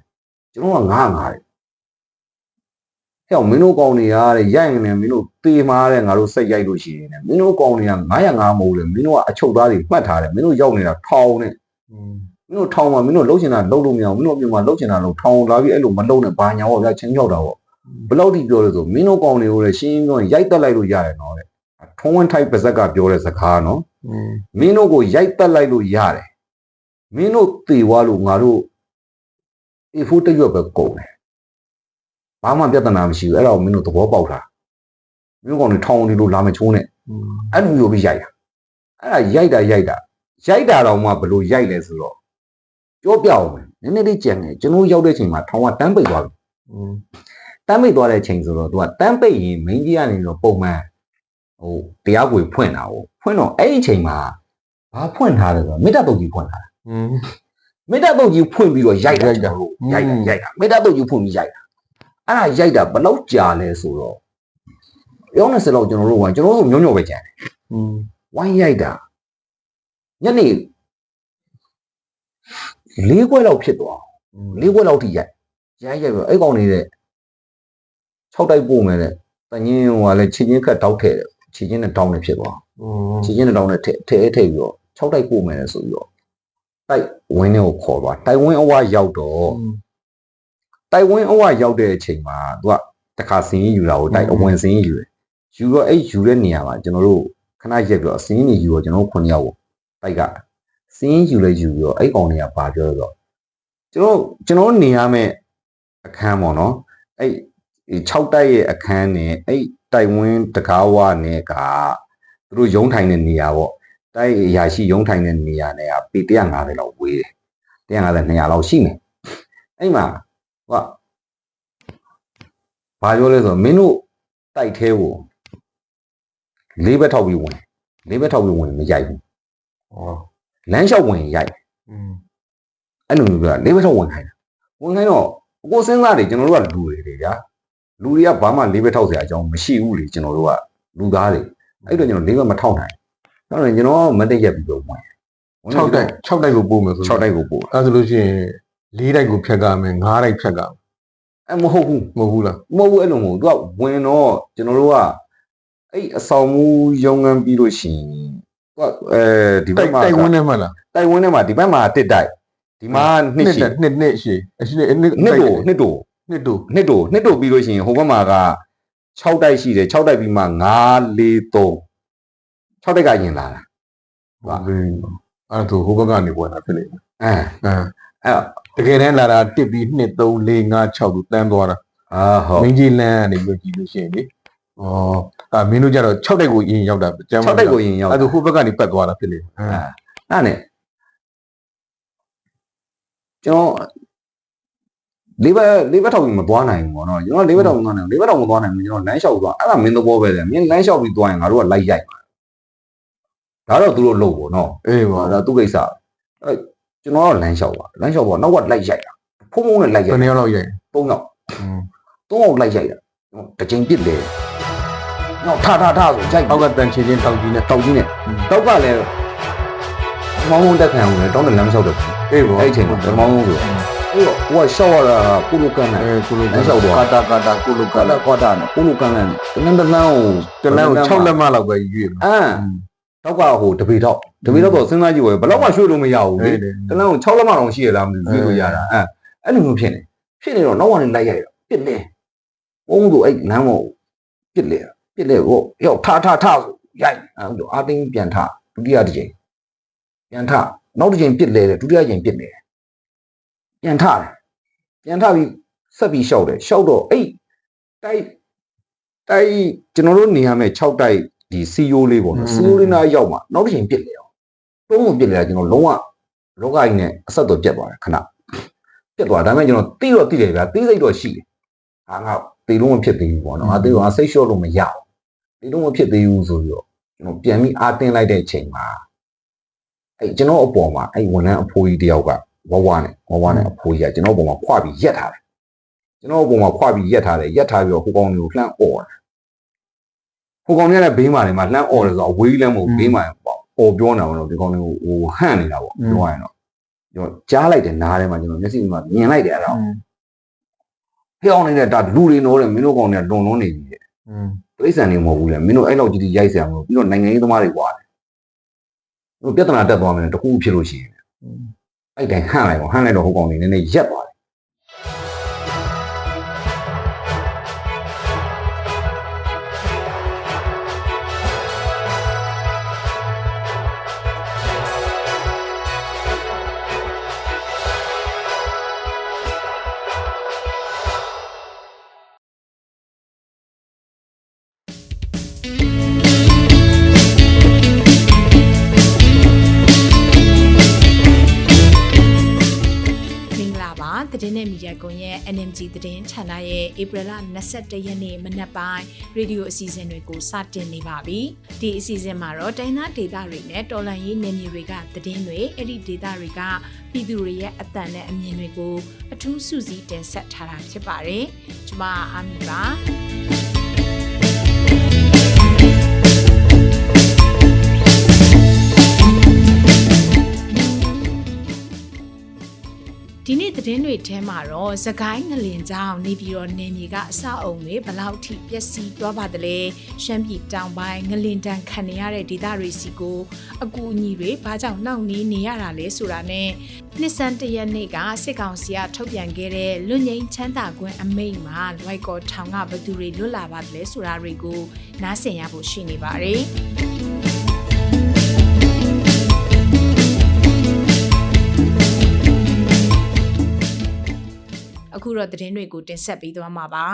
S3: ကျွန်တော်ကငါးငါးတယ် ဟဲ့မင်းတို့ကောင်းနေရတဲ့ရိုက်နေမင်းတို့ပေမာတဲ့ငါတို့ဆက်ရိုက်လို့ရှိရင်မင်းတို့ကောင်းနေရ905မဟုတ်လေမင်းတို့ကအချုပ်သားတွေမှတ်ထားတယ်မင်းတို့ရောက်နေတာထောင်နဲ့မင်းတို့ထောင်မှာမင်းတို့လှုပ်ချင်တာလှုပ်လို့မရဘူးမင်းတို့အပြင်မှာလှုပ်ချင်တာလှုပ်ထောင်လာပြီးအဲ့လိုမလှုပ်နဲ့ဘာညာပေါ့ဗျာချင်းချောက်တာပေါ့ဘလောက်တိပြောလဲဆိုမင်းတို့ကောင်းနေလို့လေရှင်းရှင်းပြောရင်ရိုက်တက်လိုက်လို့ရတယ်နော်တဲ့ထုံးဝင်းထိုက်ပါဇက်ကပြောတဲ့စကားနော်မင်းတို့ကိုရိုက်တက်လိုက်လို့ရတယ်မင်းတို့တေွားလို့ငါတို့အေဖိုးတရွတ်ပဲကုန်တယ် ဘာမှပြဿနာမရှိဘူးအဲ့ဒါကိုမင်းတို့သဘောပေါက်တာမျိုးကောင်တွေထောင်းဒီလိုလာမချိုးနဲ့အဲ့လိုမျိုးပဲရိုက်တာအဲ့ဒါရိုက်တာရိုက်တာရိုက်တာတော့မှဘလို့ရိုက်လဲဆိုတော့ပြောပြအောင်နည်းနည်းလေးကြံတယ်ကျွန်တော်ရောက်တဲ့ချိန်မှာထောင်းကတန်းပိတ်သွားပြီတန်းပိတ်သွားတဲ့ချိန်ဆိုတော့ तू ကတန်းပိတ်ရင်မင်းကြီးကနေတော့ပုံမှန်ဟိုတရားကိုဖွင့်တာဟုတ်ဖွင့်တော့အဲ့ဒီချိန်မှာဘာဖွင့်ထားလဲဆိုတော့မေတ္တာတုတ်ကြီးဖွင့်ထားတာမေတ္တာတုတ်ကြီးဖွင့်ပြီးတော့ရိုက်
S4: ရိုက်တာ
S3: ဟုတ်ရိုက်ရိုက်တာမေတ္တာတုတ်ကြီးဖွင့်ပြီးရိုက်တာ အဲ့ဒါရိုက်တာဘလောက်ကြာလဲဆိုတော့ရောင်းနေစလောက်ကျွန်တော်တို့ကကျွန်တော်တို့မျိုးညော့ပဲကြံတယ်
S4: อืม
S3: ဝိုင်းရိုက်တာညနေလေးခွဲလောက်ဖြစ်သွားလေးခွဲလောက်ထိရိုက်ရိုက်ရိုက်ပြီးအဲ့ကောင်နေတဲ့6တိုက်ပို့မယ်တဲ့တညင်းဟိုကလည်းခြေချင်းခတ်တောက်ထဲတယ်ခြေချင်းနဲ့တောင်းနေဖြစ်သွားခြေချင်းနဲ့တောင်းနဲ့ထဲထဲထဲပြီးတော့6တိုက်ပို့မယ်ဆိုပြီးတော့တိုက်ဝင်းတွေကိုခေါ်သွားတိုက်ဝင်းအဝရောက်တော့ တိုက်ဝင်းအဝရောက်တဲ့အချိန်မှာသူကတခါစင်းကြီးယူတာကိုတိုက်အဝင်စင်းကြီးယူတယ်ယူတော့အဲ့ယူတဲ့နေရာမှာကျွန်တော်တို့ခဏရက်ပြီးတော့စင်းကြီးယူတော့ကျွန်တော်တို့9ယောက်ကိုတိုက်ကစင်းကြီးယူလဲယူပြီးတော့အဲ့ကောင်တွေကပါပြောတော့ကျွန်တော်ကျွန်တော်နေရမယ့်အခန်းပေါ့နော်အဲ့6တိုက်ရဲ့အခန်းနဲ့အဲ့တိုက်ဝင်းတကားဝနဲ့ကသူတို့ရုံးထိုင်တဲ့နေရာပေါ့တိုက်အရာရှိရုံးထိုင်တဲ့နေရာနဲ့ကပေ150လောက်ဝေးတယ်150 200လောက်ရှိမယ်အဲ့မှာဟို ကဘာပြောလဲဆိုတော့မင်းတို့တိုက်သေးကိုလေးဘက်ထောက်ပြီးဝင်လေးဘက်ထောက်ပြီးဝင်မရိုက်ဘူး
S4: ဩ
S3: လမ်းလျှောက်ဝင်ရိုက်
S4: อืม
S3: အဲ့လိုမျိုးပြောတာလေးဘက်ထောက်ဝင်ခိုင်းတာဝင်ခိုင်းတော့အကိုစဉ်းစားတယ်ကျွန်တော်တို့ကလူတွေလေဗျာလူတွေကဘာမှလေးဘက်ထောက်စရာအကြောင်းမရှိဘူးလေကျွန်တော်တို့ကလူသားတွေအဲ့တော့ကျွန်တော်လေးဘက်မထောက်နိုင်ဘူးအဲ့တော့ကျွန်တော်မတိတ်ရက်ပြီးတော့ဝင်ဝင်
S4: 6တိုက်6တိုက်ကိုပို့မယ်ဆို
S3: 6တိုက်ကိုပို့
S4: အဲ့ဒါဆိုလို့ရှိရင် 4တိုက်ကိုဖြတ်ကမယ်5တိုက်ဖြတ်ကမယ်
S3: အဲ့မဟုတ်ဘူး
S4: မဟုတ်ဘူးလား
S3: မဟုတ်ဘူးအဲ့လိုမဟုတ်ဘူးသူကဝင်တော့ကျွန်တော်တို့ကအဲ့အဆောင်မူရုံငန်းပြီးလို့ရှိရင်သူကအဲဒီဘ
S4: တို
S3: က်
S4: က်
S3: မှာ
S4: တိုက်ဝန်းနေမှလား
S3: တိုက်ဝင်းထဲမှာဒီဘက်မှာတစ်တိုက်ဒီမှာနှစ်ရှိ
S4: နှစ်နှစ်ရှိအရှိနှစ်နှစ်
S3: နှစ်တို့နှစ်တို့
S4: နှစ်တို့
S3: နှစ်တို့နှစ်တို့ပြီးလို့ရှိရင်ဟိုဘက်မှာက6တိုက်ရှိတယ်6တိုက်ပြီးမှ9 4 3 6တိုက်ကရင်လာတာ
S4: ဟုတ်ပြီအဲ့ဒါဟိုဘက်ကနေပေါ်တာဖြစ်လိမ့်မယ်
S3: အဲ
S4: အဲ
S3: အဲ့
S4: တကယ်တမ်းလာတာတစ်ပြီး2 3 4 5 6သူတန်းသွားတာ
S3: အာဟုတ်
S4: မင်းကြီးလန်းကနေပြီးကြည့်လို့ရှိရင်လေဩအာမင်းတို့ကြတော့6တိုက်ကိုအရင်ရောက်တာကျမ်း
S3: 6တိုက်ကိုရင်ရောက်
S4: အဲ့ဒါဟိုဘက်ကနေပတ်သွားတာဖြစ်လိမ့်မယ်
S3: အဲအဲ့နဲ့ကျွန်တော်လေးဘက်လေးဘက်ထောက်ပြီးမသွားနိုင်ဘူးပေါ့နော်ကျွန်တော်လေးဘက်ထောက်မသွားနိုင်ဘူးလေးဘက်ထောက်မသွားနိုင်ဘူးကျွန်တော်လမ်းလျှောက်သွားအဲ့ဒါမင်းသဘောပဲလေမင်းလမ်းလျှောက်ပြီးသွားရင်ငါတို့ကလိုက်ရိုက်မှာဒါတော့သူတို့လုပ်ပေါ့နော်
S4: အေးပါ
S3: ဟောဒါသူကိစ္စအဲ ကျွန်တော်ကလမ်းလျှောက်ပါလမ်းလျှောက်ပါနောက်ကလိုက်ရိုက်တာဖုံးဖုံးနဲ့လိုက်
S4: ဘ
S3: ရို
S4: ယ်
S3: က်
S4: နှစ်ယောက်လောက်ရိုက်
S3: သုံးယောက်
S4: อืม
S3: သုံးယောက်လိုက်ရိုက်တာတစ်ချိန်ပြစ်တယ်နောက်ထထထဆိုရိုက်
S4: အောက်ကတန်ချေချင်းတောက်ကြီးနဲ့
S3: တောက်ကြီးနဲ့တောက်ကလည်းမောင်းဝန်းတက်ခံအောင်လေတောင်းတဲ့လမ်းလျှောက်တယ်
S4: အေးပါ
S3: အဲ့ဒီချိန်မှာမောင်းဝန်းဆိုအဲ့တော့ဟိုကရှောက်ရတာကုလုကန်နဲ့
S4: အဲကိုလို
S3: လမ်းလျှောက်တော့
S4: ကာတာကာတာကိုလို
S3: က
S4: ကာ
S3: လာ
S4: တာ
S3: ကွာတာနဲ့ကုလုကန်နဲ့တနင်္တလန်းကို
S4: တလန်းကို6လက်မလောက်ပဲရွေ့မှာ
S3: အမ် တောက်ကဟိုတပေတော့တပေတော့တော့စဉ်းစားကြည့်ပါဘယ်တော့မှရွှေ့လို့မရဘူးလေ
S4: အေးတယ်
S3: တလန်းကို6လက်မတောင်ရှိရလားမသိဘူးရွှေ့လို့ရတာအဲအဲ့လိုမျိုးဖြစ်နေဖြစ်နေတော့နောက်ကနေလိုက်ရိုက်တော့ပြစ်လေဘုံတို့အဲ့လမ်းပေါ်ပြစ်လေပြစ်လေဟိုရောက်ထထထဆိုရိုက်အဲ့လိုအာတင်းပြန်ထဒုတိယတစ်ချိန်ပြန်ထနောက်တစ်ချိန်ပြစ်လေတယ်ဒုတိယချိန်ပြစ်လေပြန်ထတယ်ပြန်ထပြီးဆက်ပြီးရှောက်တယ်ရှောက်တော့အဲ့တိုက်တိုက်ကျွန်တော်တို့နေရမယ်6တိုက် ဒီစီယိုလေးပေါ့နော်စီယိုလေးနားရောက်မှနောက်တစ်ချိန်ပြစ်လေအောင်တုံးမပြစ်လေတာကျွန်တော်လုံးဝလောကကြီးနဲ့အဆက်တော်ပြတ်သွားတယ်ခဏပြတ်သွားဒါပေမဲ့ကျွန်တော်တိတော့တိတယ်ဗျာတိစိတ်တော့ရှိတယ်ဟာငါတေလုံးမဖြစ်သေးဘူးပေါ့နော်အာတေလုံးကစိတ်လျှော့လို့မရဘူးတေလုံးမဖြစ်သေးဘူးဆိုပြီးတော့ကျွန်တော်ပြန်ပြီးအာတင်းလိုက်တဲ့အချိန်မှာအဲ့ကျွန်တော်အပေါ်မှာအဲ့ဝန်ထမ်းအဖိုးကြီးတယောက်ကဝဝနဲ့ဝဝနဲ့အဖိုးကြီးကကျွန်တော်အပေါ်မှာခွာပြီးရက်ထားတယ်ကျွန်တော်အပေါ်မှာခွာပြီးရက်ထားတယ်ရက်ထားပြီးတော့ဟိုကောင်တွေကိုလှမ်းអော်တယ် ဟိုကောင်တွေကလည်းဘေးမှာနေမှာလှမ်းអော်တယ်ဆိုတော့အဝေးလမ်းမဟုတ်ဘေးမှာပေါ့អော်ပြောနေတာပေါ့နော်ဒီကောင်တွေကိုဟိုဟန့်နေတာပေါ့ပြောရရင်တော့ကျွန်တော်ကြားလိုက်တယ်နားထဲမှာကျွန်တော်မျက်စိမှာမြင်လိုက်တယ်အဲ့ဒါဖျောင်းနေတဲ့ဒါလူတွေနိုးတယ်မင်းတို့ကောင်တွေကလွန်လွန်နေပြီတဲ့
S4: อืม
S3: တိရစ္ဆာန်တွေမဟုတ်ဘူးလေမင်းတို့အဲ့လောက်ကြီးကြီးရိုက်ဆရာမလို့ပြီးတော့နိုင်ငံရေးသမားတွေကွာတယ်ဟိုပြဿနာတက်သွားမယ်တခုဖြစ်လို့ရှိရင်အဲ့တိုင်းဟန့်လိုက်ပေါ့ဟန့်လိုက်တော့ဟိုကောင်တွေနည်းနည်းရက်သွား
S5: သတင်းနဲ့မီဒီယာကွန်ရဲ့ NMG သတင်းဌာနရဲ့ဧပြီလ22ရက်နေ့မနက်ပိုင်းရေဒီယိုအစီအစဉ်တွေကိုစတင်နေပါပြီဒီအစီအစဉ်မှာတော့တိုင်းသားဒေသတွေနဲ့တော်လှန်ရေးနယ်မြေတွေကသတင်းတွေအဲ့ဒီဒေသတွေကပြည်သူတွေရဲ့အသံနဲ့အမြင်တွေကိုအထူးစုစည်းတင်ဆက်ထားတာဖြစ်ပါတယ်ကျွန်မအာမီပါ ဒီနေ့သတင်းတွေထဲမှာတော့သခိုင်းငလင်ကြောင့်နေပြည်တော်နေမြေကအဆောက်အုံတွေဘယ်လောက်ထိပျက်စီးသွားပါသလဲရှမ်းပြည်တောင်ပိုင်းငလင်တန်ခံနေရတဲ့ဒေသတွေစီကိုအကူအညီတွေဘာကြောင့်နှောင့်နှေးနေရတာလဲဆိုတာနဲ့နှစ်စန်းတရက်နေ့ကစစ်ကောင်စီကထုတ်ပြန်ခဲ့တဲ့လွတ်ငင်းချမ်းသာခွင့်အမိန့်မှာလွိုက်ကော်ထောင်ကဘယ်သူတွေလွတ်လာပါသလဲဆိုတာတွေကိုနားဆင်ရဖို့ရှိနေပါတယ် အခုတော့သတင်းတွေကိုတင်ဆက်ပေးသွားမှာပါ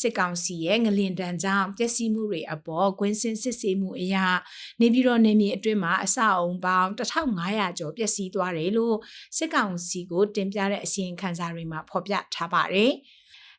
S5: စစ်ကောင်စီရဲ့ငလင်တန်ကြောင့်ပျက်စီးမှုတွေအပေါ်ကွင်းစင်စစ်ဆေးမှုအရနေပြည်တော်နေမြေအတွင်းမှာအဆောက်အုံပေါင်း1500ကျော်ပျက်စီးသွားတယ်လို့စစ်ကောင်စီကိုတင်ပြတဲ့အစီရင်ခံစာတွေမှာဖော်ပြထားပါတယ်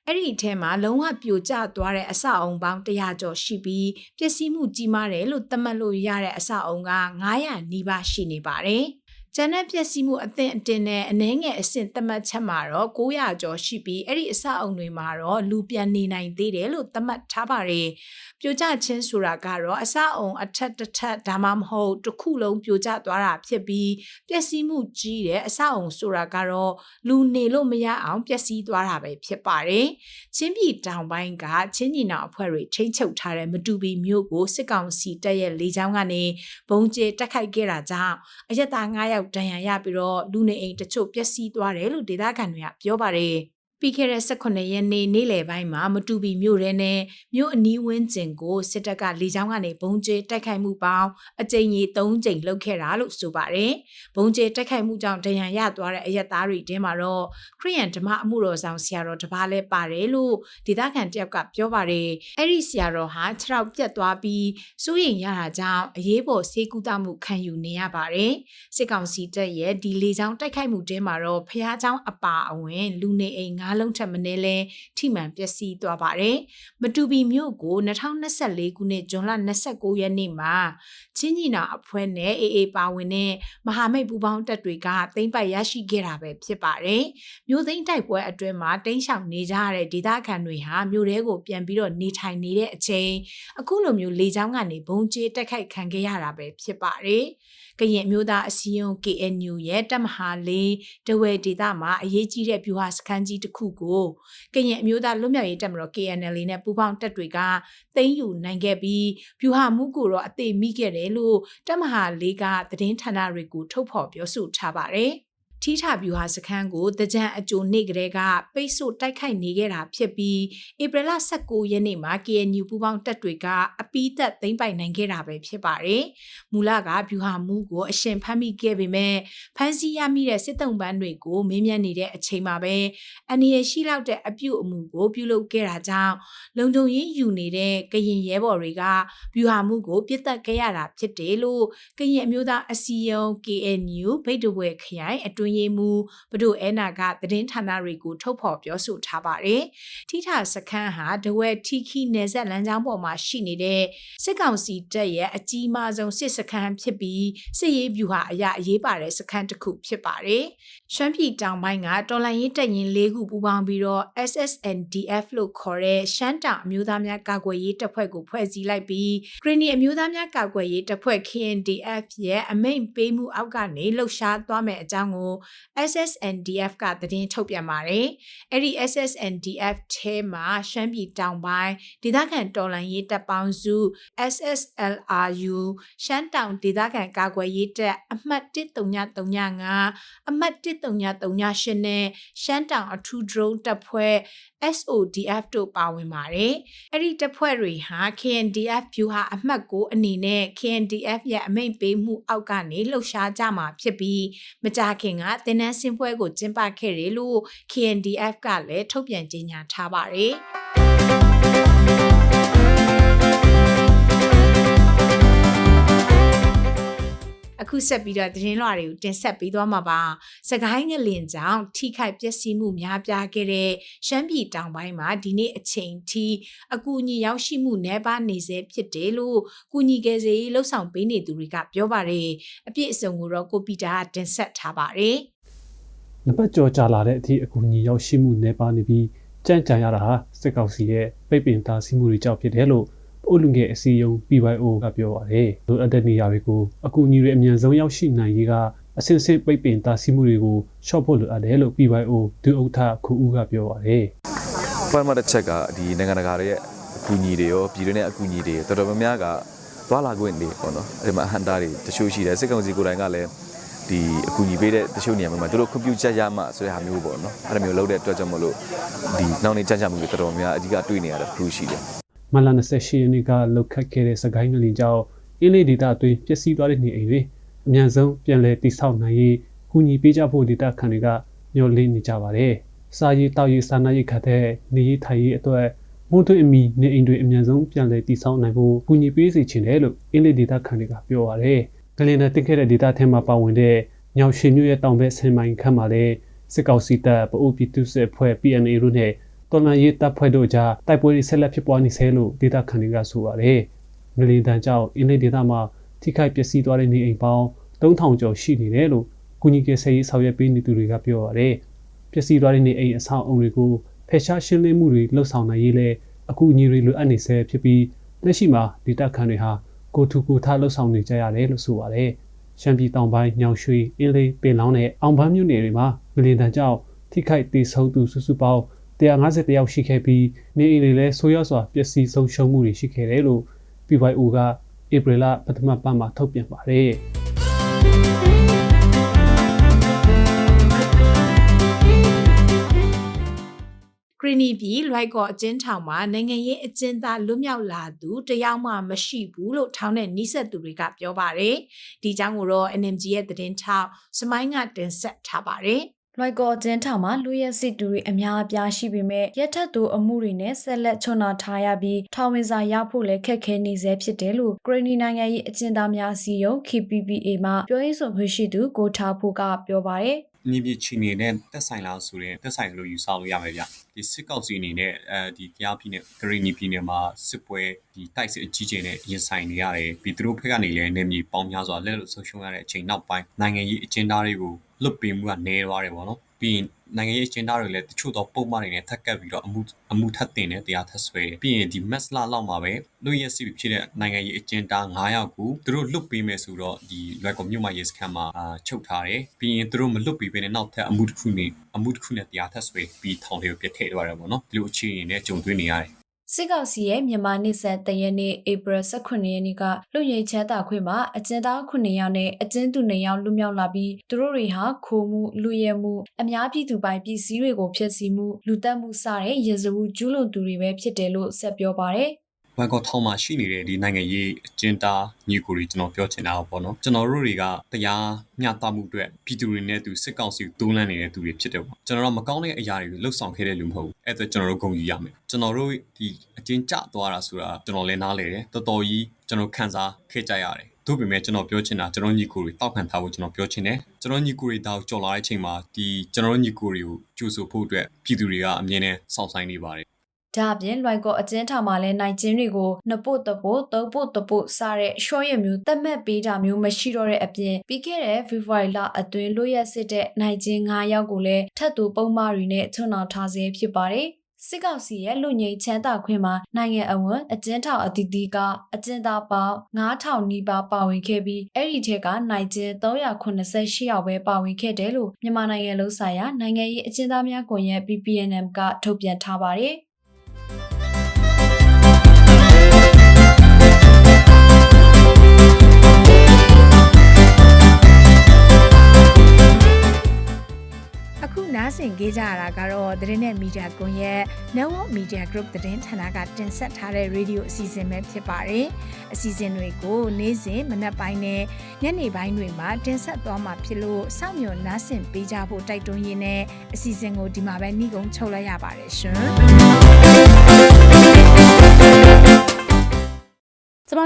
S5: အဲ့ဒီအထဲမှာလုံးဝပြိုကျသွားတဲ့အဆောက်အုံပေါင်း100ကျော်ရှိပြီးပျက်စီးမှုကြီးမားတယ်လို့သတ်မှတ်လို့ရတဲ့အဆောက်အုံက900နီးပါးရှိနေပါတယ်။ ကျန်တဲ့ပျက်စီးမှုအသင့်အတင်နဲ့အနှဲငယ်အဆင့်သတ်မှတ်ချက်မှာတော့900ကျော်ရှိပြီးအဲ့ဒီအဆောက်အုံတွေမှာတော့လူပြန်နေနိုင်သေးတယ်လို့သတ်မှတ်ထားပါတယ်။ပြိုကျခြင်းဆိုတာကတော့အဆောက်အုံအထက်တစ်ထပ်ဒါမှမဟုတ်တစ်ခုလုံးပြိုကျသွားတာဖြစ်ပြီးပျက်စီးမှုကြီးတဲ့အဆောက်အုံဆိုတာကတော့လူနေလို့မရအောင်ပျက်စီးသွားတာပဲဖြစ်ပါတယ်။ချင်းပြည်တောင်ပိုင်းကချင်းညီနောင်အဖွဲ့တွေထိမ့်ချုပ်ထားတဲ့မတူပီမြို့ကိုစစ်ကောင်စီတပ်ရဲ့လေကြောင်းကနေဘုံကျဲတက်ခိုက်ခဲ့တာကြောင့်အရက်သား9ယောက်ယောက်ဒဏ်ရာရပြီးတော့လူနေအိမ်တချို့ပျက်စီးသွားတယ်လို့ဒေသခံတွေကပြောပါတယ် ပြီးခဲ့တဲ့18ရက်နေ့နေ့လယ်ပိုင်းမှာမတူပီမြို့ရဲနဲ့မြို့အနီးဝန်းကျင်ကိုစစ်တပ်ကလေကြောင်းကနေဘုံကျဲတိုက်ခိုက်မှုပေါင်းအကြိမ်ကြီး3ကြိမ်လုပ်ခဲ့တာလို့ဆိုပါတယ်။ဘုံကျဲတိုက်ခိုက်မှုကြောင့်ဒဏ်ရာရသွားတဲ့အရက်သားတွေတင်းမှာတော့ခရီးယန်ဓမ္မအမှုတော်ဆောင်ဆရာတော်တစ်ပါးလဲပါတယ်လို့ဒေသခံတယောက်ကပြောပါတယ်။အဲ့ဒီဆရာတော်ဟာခြေထောက်ပြတ်သွားပြီးစိုးရိမ်ရတာကြောင့်အရေးပေါ်ဆေးကုသမှုခံယူနေရပါတယ်။စစ်ကောင်စီတပ်ရဲ့ဒီလေကြောင်းတိုက်ခိုက်မှုတင်းမှာတော့ဖះเจ้าအပါအဝင်လူနေအိမ် ၅လုံးထက်မနည်းလဲထိမှန်ပျက်စီးသွားပါတယ်။မတူပီမြို့ကို2024ခုနှစ်ဇွန်လ29ရက်နေ့မှာချင်းညီနာအဖွဲ့နဲ့အေအေပါဝင်တဲ့မဟာမိတ်ပူးပေါင်းတပ်တွေကသိမ်းပိုက်ရရှိခဲ့တာပဲဖြစ်ပါတယ်။မြို့သိမ်းတိုက်ပွဲအတွင်းမှာတိမ်းရှောင်နေကြရတဲ့ဒေသခံတွေဟာမြို့ထဲကိုပြန်ပြီးတော့နေထိုင်နေတဲ့အချိန်အခုလိုမျိုးလေကြောင်းကနေဘုံကျဲတက်ခိုက်ခံခဲ့ရတာပဲဖြစ်ပါတယ်။ကရင်အမျိုးသားအစည်းအရုံး KNU ရဲ့တပ်မဟာလေးတဝဲဒေသမှာအရေးကြီးတဲ့ဗျူဟာစခန်းကြီးတစ်ခုကိုကရင်အမျိုးသားလွတ်မြောက်ရေးတပ်မတော် KNL နဲ့ပူးပေါင်းတပ်တွေကသိမ်းယူနိုင်ခဲ့ပြီးဗျူဟာမှုကိုတော့အသေးမိခဲ့တယ်လို့တပ်မဟာလေးကသတင်းဌာနတွေကိုထုတ်ဖော်ပြောဆိုထားပါတယ်။ ထိထဗျူဟာစခန်းကိုတကြံအကြိုနေ့ကလေးကပိတ်ဆို့တိုက်ခိုက်နေခဲ့တာဖြစ်ပြီးဧပြီလ19ရက်နေ့မှာ KNU ပူးပေါင်းတပ်တွေကအပီးသက်သိမ်းပိုက်နိုင်ခဲ့တာပဲဖြစ်ပါတယ်။မူလကဗျူဟာမှုကိုအရှင်ဖမ်းမိခဲ့ပေမဲ့ဖမ်းဆီးရမိတဲ့စစ်တုံးပန်းတွေကိုမေးမြန်းနေတဲ့အချိန်မှာပဲအနည်းရှိလောက်တဲ့အပြုတ်အမူကိုပြုလုပ်ခဲ့တာကြောင့်လုံခြုံရေးယူနေတဲ့ကရင်ရဲဘော်တွေကဗျူဟာမှုကိုပြစ်တက်ခဲ့ရတာဖြစ်တယ်လို့ကရင်အမျိုးသားအစည်းအရုံး KNU ဗိတ်တဝဲခရိုင်အတွင်းရေးမှူးဘဒိုအဲနာကသတင်းဌာနတွေကိုထုတ်ဖော်ပြောဆိုထားပါတယ်။ထိထစခန်းဟာဒဝဲထီခီနယ်ဆက်လမ်းကြောင်းပေါ်မှာရှိနေတဲ့စစ်ကောင်စီတပ်ရဲ့အကြီးမားဆုံးစစ်စခန်းဖြစ်ပြီးစစ်ရေးဗျူဟာအရာအရေးပါတဲ့စခန်းတစ်ခုဖြစ်ပါတယ်။ရှမ်းပြည်တောင်ပိုင်းကတော်လိုင်းရေးတပ်ရင်း၄ခုပူးပေါင်းပြီးတော့ SSNDF လို့ခေါ်တဲ့ရှမ်းတောင်အမျိုးသားများကာကွယ်ရေးတပ်ဖွဲ့ကိုဖွဲ့စည်းလိုက်ပြီးဂရနီအမျိုးသားများကာကွယ်ရေးတပ်ဖွဲ့ KNDF ရဲ့အမိန့်ပေးမှုအောက်ကနေလှုပ်ရှားသွားမယ်အကြောင်းကို SSNDF ကသတင်းထုတ်ပြန်ပါတယ်။အဲ့ဒီ SSNDF ထဲမှာရှမ်းပြည်တောင်ပိုင်းဒေသခံတော်လှန်ရေးတပ်ပေါင်းစု SSLRU ရှမ်းတောင်ဒေသခံကာကွယ်ရေးတပ်အမှတ်13935အမှတ်13938နဲ့ရှမ်းတောင်အထူး drone တပ်ဖွဲ့ SODF တို့ပါဝင်ပါတယ်။အဲ့ဒီတပ်ဖွဲ့တွေဟာ KNDF ဗျူဟာအမှတ်ကိုအနေနဲ့ KNDF ရဲ့အမိန့်ပေးမှုအောက်ကနေလှုပ်ရှားကြမှာဖြစ်ပြီးမကြခင်ကတင်နန်းစင်ပွဲကိုကျင်းပခဲ့တယ်လို့ KNDF ကလည်းထုတ်ပြန်ကြေညာထားပါတယ်။ အခုဆက်ပြီးတော့သတင်းလွှာတွေကိုတင်ဆက်ပေးသွားမှာပါ။စကိုင်းငလင်ကြောင့်ထိခိုက်ပျက်စီးမှုများပြားခဲ့တဲ့ရှမ်းပြည်တောင်ပိုင်းမှာဒီနေ့အချိန်ထိအကူအညီရောက်ရှိမှုနှဲပါနေစေဖြစ်တယ်လို့ကုညီကယ်ဆယ်ရေးလှုပ်ဆောင်ပေးနေသူတွေကပြောပါတယ်။အပြည့်အစုံကိုတော့ကိုပီတာကတင်ဆက်ထားပါတယ်။
S6: နံပါတ်ကြော်ကြလာတဲ့အထိအကူအညီရောက်ရှိမှုနေပါနေပြီးကြံ့ကြံရတာဟာစစ်ကောင်စီရဲ့ပိတ်ပင်တားဆီးမှုတွေကြောင့်ဖြစ်တယ်လို့ အိုလူငယ်အစည်းအရုံး PYO ကပြောပါတယ်။လိုအပ်တဲ့နေရာတွေကိုအကူအညီတွေအမြန်ဆုံးရောက်ရှိနိုင်ရေးကအစစ်စစ်ပိတ်ပင်တားဆီးမှုတွေကိုရှော့ဖို့လိုအပ်တယ်လို့ PYO ဒုဥက္ကဋ္ဌခုဦးကပြောပါတယ်။
S7: ပထမတစ်ချက်ကဒီနိုင်ငံတကာရဲ့အကူအညီတွေရောပြည်တွင်းရဲ့အကူအညီတွေတော်တော်များများကသွားလာခွင့်တွေပေါ့နော်အဲ့ဒီမှာအဟန်တာတွေတချို့ရှိတယ်စစ်ကောင်စီကိုယ်တိုင်ကလည်းဒီအကူအညီပေးတဲ့တချို့နေရာမှာသူတို့ခွင့်ပြုချက်ရမှဆိုတဲ့ဟာမျိုးပေါ့နော်အဲ့လိုမျိုးလုပ်တဲ့အတွက်ကြောင့်မလို့ဒီနောက်နေကြကြမှုတွေတော်တော်များအဓိကတွေ့နေရတာတစ်ခုရှိတယ်
S6: မလ28ရက်နေ့ကလောက်ခတ်ခဲ့တဲ့စကိုင်းငလင်ကြောင့်အင်းလေးဒေတာအတွင်းပျက်စီးသွားတဲ့နေအိမ်တွေအမြန်ဆုံးပြန်လည်တည်ဆောက်နိုင်ရေးကူညီပေးကြဖို့ဒေတာခံတွေကညှော်လင့်နေကြပါတယ်။စာရေးတောက်ရေးစာနာရေးခတ်တဲ့နေရေးထိုင်ရေးအတွက်မိုးသွင်းအမီနေအိမ်တွေအမြန်ဆုံးပြန်လည်တည်ဆောက်နိုင်ဖို့ကူညီပေးစီချင်တယ်လို့အင်းလေးဒေတာခံတွေကပြောပါတယ်။ငလင်နဲ့တင်ခဲ့တဲ့ဒေတာထဲမှာပါဝင်တဲ့ညောင်ရှင်မြို့ရဲ့တောင်ဘက်ဆင်မိုင်ခန့်မှာလည်းစစ်ကောင်စီတပ်ပအိုးပြည်သူ့စစ်ဖွဲ့ PNA တို့နဲ့ တော်လန်ရေးတပ်ဖွဲ့တို့ကြားတိုက်ပွဲတွေဆက်လက်ဖြစ်ပွားနေဆဲလို့ဒေတာခန်တွေကဆိုပါတယ်။ငလီတန်ကြောင့်အင်းလေးဒေတာမှာထိခိုက်ပျက်စီးသွားတဲ့နေအိမ်ပေါင်း3000ကျော်ရှိနေတယ်လို့ကုညီကေဆယ်ရေးဆောင်ရွက်ပေးနေသူတွေကပြောပါတယ်။ပျက်စီးသွားတဲ့နေအိမ်အဆောက်အုံတွေကိုဖယ်ရှားရှင်းလင်းမှုတွေလှုပ်ဆောင်နိုင်ရေးလဲအကူအညီတွေလိုအပ်နေဆဲဖြစ်ပြီးလက်ရှိမှာဒေတာခန်တွေဟာကိုထူကိုထားလှုပ်ဆောင်နေကြရတယ်လို့ဆိုပါတယ်။ရှမ်းပြည်တောင်ပိုင်းညောင်ရွှေအင်းလေးပင်လောင်းနဲ့အောင်ပန်းမြို့နယ်တွေမှာငလီတန်ကြောင့်ထိခိုက်ဒေဆုံးသူစုစုပေါင်း 150တယောက်ရှိခဲ့ပြီးနေအိမ်တွေလည်းဆိုးရွားစွာပျက်စီးဆုံးရှုံးမှုတွေရှိခဲ့တယ်လို့ PYO ကဧပြီလပထမပတ်မှာထုတ်ပြန်ပါတယ်
S5: ခရီနီပြည်လွိုက်ကော့အကျဉ်းထောင်မှာနိုင်ငံရေးအကျဉ်းသားလွတ်မြောက်လာသူတယောက်မှမရှိဘူးလို့ထောင်နဲ့နှိဆက်သူတွေကပြောပါတယ်။ဒီအကြောင်းကိုတော့ NMG ရဲ့သတင်းထောက်စမိုင်းကတင်ဆက်ထားပါတယ်။
S8: လွိုက်ကော်အကျဉ်းထောင်မှာလူရဲစစ်တူတွေအများအပြားရှိပေမဲ့ရက်ထက်သူအမှုတွေနဲ့ဆက်လက်ချွန်နာထားရပြီးထောင်ဝင်စာရဖို့လည်းခက်ခဲနေစေဖြစ်တယ်လို့ဂရနီနိုင်ငံရေးအကျဉ်းသားများအစည်းအရုံး KPPA မှပြောရေးဆိုခွင့်ရှိသူကိုထားဖို့ကပြောပါတယ်
S9: မြေပြချီနေတဲ့တက်ဆိုင်လားဆိုရင်တက်ဆိုင်လို့ယူဆလို့ရမယ်ဗျဒီစစ်ကောက်စီအနေနဲ့အဲဒီကြားပြည်နယ်ဂရီနီပြည်နယ်မှာစစ်ပွဲဒီတိုက်စစ်အကြီးကျယ်နဲ့ရင်ဆိုင်နေရတယ်ပြီးသူတို့ဖက်ကနေလည်းနေမြေပေါင်းများစွာလက်လွတ်ဆုံးရှုံးရတဲ့အချိန်နောက်ပိုင်းနိုင်ငံရေးအကျဉ်းသားတွေကို လွတ်ပေးမှုကနေသွားတယ်ပေါ့နော်ပြီးရင်နိုင်ငံရေးအကျဉ်းသားတွေလည်းတချို့တော့ပုံမှန်နေနဲ့ထပ်ကပ်ပြီးတော့အမှုအမှုထပ်တင်တဲ့တရားထပ်ဆွဲပြီးရင်ဒီ mass လာလောက်မှာပဲလူရဲစီဖြစ်တဲ့နိုင်ငံရေးအကျဉ်းသား9ယောက်ကိုသူတို့လွတ်ပေးမယ်ဆိုတော့ဒီလွယ်ကော်မြို့မှာရေးစခန်းမှာအာချုပ်ထားတယ်ပြီးရင်သူတို့မလွတ်ပေးဘဲနဲ့နောက်ထပ်အမှုတစ်ခုနဲ့အမှုတစ်ခုနဲ့တရားထပ်ဆွဲပြီးထောင်တွေကိုပြစ်ထည့်သွားတယ်ပေါ့နော်ဒီလိုအခြေအနေနဲ့ကြုံတွေ့နေရတယ်
S8: စစ်ကောင်စီရဲ့မြန်မာနှစ်ဆက်တရက်နေ့ဧပြီ18ရက်နေ့ကလူရိတ်ချမ်းသာခွင့်မှာအကျဉ်းသား9ယောက်နဲ့အကျဉ်းသူ2ယောက်လွတ်မြောက်လာပြီးသူတို့တွေဟာခိုးမှုလူရဲမှုအများပြည်သူပိုင်ပစ္စည်းတွေကိုဖျက်ဆီးမှုလူတက်မှုစတဲ့ရဇဝကျူးလွန်သူတွေပဲဖြစ်တယ်လို့ဆက်ပြောပါတယ်
S9: ဘန်ကောက်ထောင်မှာရှိနေတဲ့ဒီနိုင်ငံရေးအကျဉ်းသားညီကိုတွေကျွန်တော်ပြောချင်တာပေါ့နော်ကျွန်တော်တို့တွေကတရားမျှတမှုအတွက်ပြည်သူတွေနဲ့သူစစ်ကောင်စီကိုတိုးလန့်နေတဲ့သူတွေဖြစ်တယ်ပေါ့ကျွန်တော်တို့မကောင်းတဲ့အရာတွေကိုလှုပ်ဆောင်ခဲ့တဲ့လူမဟုတ်ဘူးအဲ့ဒါကျွန်တော်တို့ဂုဏ်ယူရမယ်ကျွန်တော်တို့ဒီအကျဉ်းကျသွားတာဆိုတာကျွန်တော်လည်းနားလေတယ်တော်တော်ကြီးကျွန်တော်ခံစားခဲ့ကြရတယ်တို့ပေမဲ့ကျွန်တော်ပြောချင်တာကျွန်တော်ညီကိုတွေတောက်ခံထားဖို့ကျွန်တော်ပြောချင်တယ်ကျွန်တော်ညီကိုတွေတောက်ကြော်လာတဲ့အချိန်မှာဒီကျွန်တော်ညီကိုတွေကိုကြိုးဆိုဖို့အတွက်ပြည်သူတွေကအမြင်နဲ့စောင့်ဆိုင်နေပါတယ်
S8: ဒါအပြင်လွိုက်ကောအကျဉ်းထောင်မှာလည်းနိုင်ကျင်းတွေကိုနှစ်ပုတ်တပုတ်သုံးပုတ်တပုတ်စတဲ့ရှော့ရမျိုးတက်မှတ်ပေးတာမျိုးမရှိတော့တဲ့အပြင်ပြီးခဲ့တဲ့ February လအတွင်းလွတ်ရက်စစ်တဲ့နိုင်ကျင်း9ယောက်ကိုလည်းထပ်တူပုံမှားတွေနဲ့ချွန်တော်ထားစေဖြစ်ပါတယ်စစ်ကောင်စီရဲ့လူငိမ့်ချမ်းသာခွင့်မှာနိုင်ငံအဝန်းအကျဉ်းထောင်အသီးသီးကအကျဉ်းသားပေါင်း9000နီးပါးပါဝင်ခဲ့ပြီးအဲ့ဒီထက်ကနိုင်ကျင်း388ယောက်ပဲပါဝင်ခဲ့တယ်လို့မြန်မာနိုင်ငံလုံးဆိုင်ရာနိုင်ငံရေးအကျဉ်းသားများကွန်ရက် PPNM ကထုတ်ပြန်ထားပါတယ်။
S5: နားဆင်ကြကြရတာကတော့သတင်းနဲ့မီဒီယာကွန်ရက် Network Media Group သတင်းဌာနကတင်ဆက်ထားတဲ့ရေဒီယိုအစီအစဉ်ပဲဖြစ်ပါတယ်။အစီအစဉ်တွေကိုနေ့စဉ်မနက်ပိုင်းနဲ့ညနေပိုင်းတွေမှာတင်ဆက်သွားမှာဖြစ်လို့စောင့်မျှော်နားဆင်ပေးကြဖို့တိုက်တွန်းရင်းနဲ့အစီအစဉ်ကိုဒီမှာပဲနှီးကုံချုပ်လိုက်ရပါတယ်ရှင်။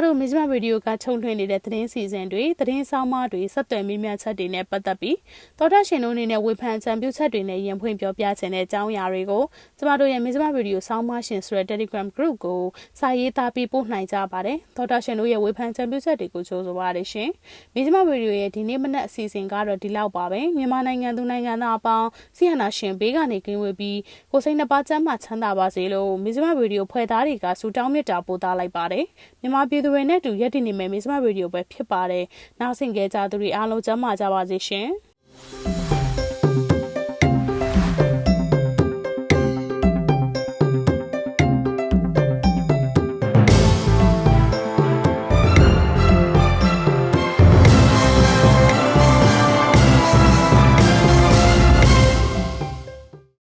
S2: တို့မဇ္ဈိမဗီဒီယိုကချုံထွင်နေတဲ့သတင်းစီစဉ်တွေသတင်းဆောင်မတွေဆက်သွယ်မိမြတ်ချက်တွေနဲ့ပတ်သက်ပြီးတော်တာရှင်တို့အနေနဲ့ဝေဖန်ချံပြုချက်တွေနဲ့ရင်ဖွင့်ပြောပြခြင်းတဲ့အကြောင်းအရာတွေကိုကျမတို့ရဲ့မဇ္ဈိမဗီဒီယိုဆောင်းမရှင်ဆိုတဲ့ Telegram group ကိုစာရေးသားပြီးပို့နိုင်ကြပါတယ်တော်တာရှင်တို့ရဲ့ဝေဖန်ချံပြုချက်တွေကိုကြိုးဆိုပါရရှင်မဇ္ဈိမဗီဒီယိုရဲ့ဒီနေ့မနက်အစီအစဉ်ကတော့ဒီလောက်ပါပဲမြန်မာနိုင်ငံသူနိုင်ငံသားအပေါင်းစီဟနာရှင်ဘေးကနေကင်းဝေးပြီးကိုစိတ်နှပါချမ်းမှချမ်းသာပါစေလို့မဇ္ဈိမဗီဒီယိုဖွဲ့သားတွေကဆုတောင်းမေတ္တာပို့သလိုက်ပါတယ်မြန်မာပြည်သူသူတွေနဲ့တူရက်တည်နေမယ်မိစမရေဒီယိုပဲဖြစ်ပါတယ်။နောက်ဆင်ကြကြသူတွေအားလုံးကျမ်းမာကြပါစေရှင်။